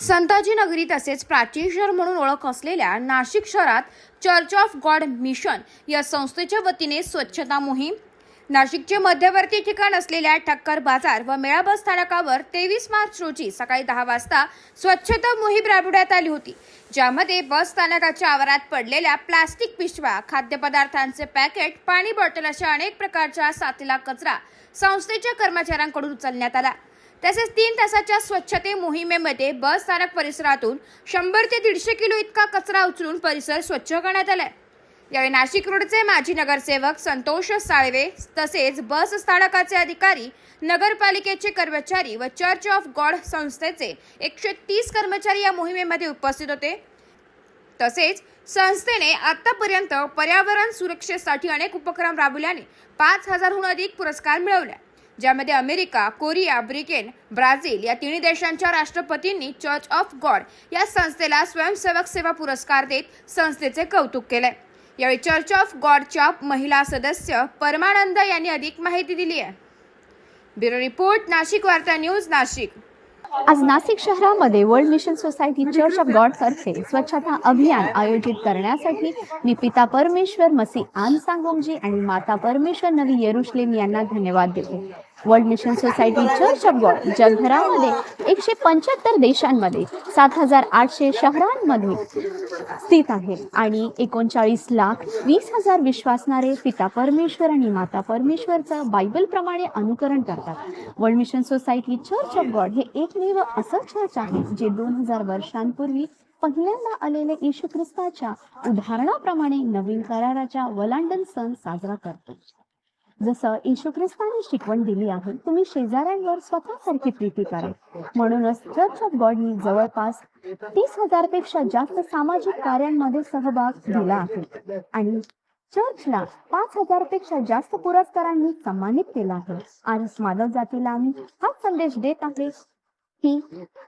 संताजी नगरी तसेच प्राचीन शहर म्हणून ओळख असलेल्या नाशिक शहरात चर्च ऑफ गॉड मिशन या संस्थेच्या वतीने स्वच्छता मोहीम नाशिकचे मध्यवर्ती ठिकाण असलेल्या ठक्कर बाजार व मेळा बस स्थानकावर तेवीस मार्च रोजी सकाळी दहा वाजता स्वच्छता मोहीम राबवण्यात आली होती ज्यामध्ये बस स्थानकाच्या आवारात पडलेल्या प्लास्टिक पिशव्या खाद्यपदार्थांचे पॅकेट पाणी बॉटल अशा अनेक प्रकारच्या साथीला कचरा संस्थेच्या कर्मचाऱ्यांकडून उचलण्यात आला. तसेच तीन तासाच्या स्वच्छते मोहिमेमध्ये बस स्थानक परिसरातून शंभर ते दीडशे किलो इतका कचरा उचलून परिसर स्वच्छ करण्यात आलाय. यावेळी नाशिक रोडचे माजी नगरसेवक संतोष साळवे तसेच बस स्थानकाचे अधिकारी नगरपालिकेचे कर्मचारी व चर्च ऑफ गॉड संस्थेचे एकशे तीस कर्मचारी या मोहिमेमध्ये उपस्थित होते. तसेच संस्थेने आतापर्यंत पर्यावरण सुरक्षेसाठी अनेक उपक्रम राबवल्याने पाच हजारहून अधिक पुरस्कार मिळवल्या ज्यामध्ये अमेरिका कोरिया ब्रिटेन ब्राझील या तिन्ही देशांच्या राष्ट्रपतींनी चर्च ऑफ गॉड या संस्थेला स्वयंसेवक सेवा पुरस्कार देत संस्थेचे कौतुक केले यावेळी चर्च ऑफ गॉडच्या महिला सदस्य परमानंद यांनी अधिक माहिती दिली आहे. ब्युरो रिपोर्ट नाशिक वार्ता न्यूज नाशिक. आज नाशिक शहरामध्ये world mission society church of God तर्फे स्वच्छता अभियान आयोजित करण्यासाठी निपिता परमेश्वर मसी आन सांगोमजी आणि माता परमेश्वर नवी येरुश्लेम यांना धन्यवाद देते. World mission society church of God जगभरामध्ये एकशे पंच्याहत्तर देशांमध्ये सात हजार आठशे शहरांमध्ये स्थित आहे. आणि एकोणचाळीस लाख वीस हजार विश्वासणारे पिता परमेश्वर आणि माता परमेश्वरचं बायबलप्रमाणे अनुकरण करतात. World mission society church of God हे एकमेव असं चर्च आहे जे दोन हजार वर्षांपूर्वी पहिल्यांदा आलेले येशू ख्रिस्ताच्या उदाहरणाप्रमाणे नवीन कराराच्या वलांडन सण साजरा करतो. जसं येशू ख्रिस्ताने शिकवण दिली आहे तुम्ही शेजाऱ्यांवर स्वतःसारखी प्रीती करा. म्हणूनच चर्च ऑफ गॉडनी जवळपास तीस हजारपेक्षा जास्त सामाजिक कार्यांमध्ये सहभाग दिला आहे. आणि चर्चला पाच हजारपेक्षा जास्त पुरस्कारांनी सन्मानित केला आहे. आज मानव जातीला आम्ही हा संदेश देत आहे. की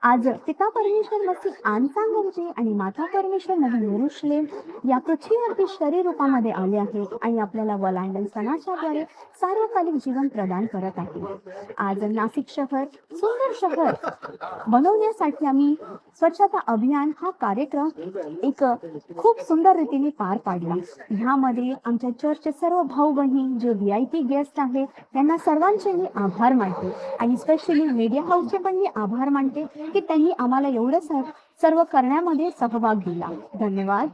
आज पिता परमेश्वर मसीह आनसांगमचे आणि माता परमेश्वर नवीन येरुशलेम या पृथ्वीवरती शरीर रूपामध्ये आले आहे आणि आपल्याला वलांडन सणाच्या द्वारे सार्वकालिक जीवन प्रदान करत आहे. आज नाशिक शहर सुंदर शहर बनवण्यासाठी आम्ही स्वच्छता अभियान हा कार्यक्रम एक खूप सुंदर रीतीने पार पाडला. ह्यामध्ये आमच्या चर्चचे सर्व भाऊ बहीण जे व्ही आय पी गेस्ट आहेत त्यांना सर्वांचे मी आभार मानते. आणि स्पेशली मीडिया हाऊसचे पण मी आभार मानते की त्यांनी आम्हाला एवढं सर- सर्व करण्यामध्ये सहभाग दिला. धन्यवाद.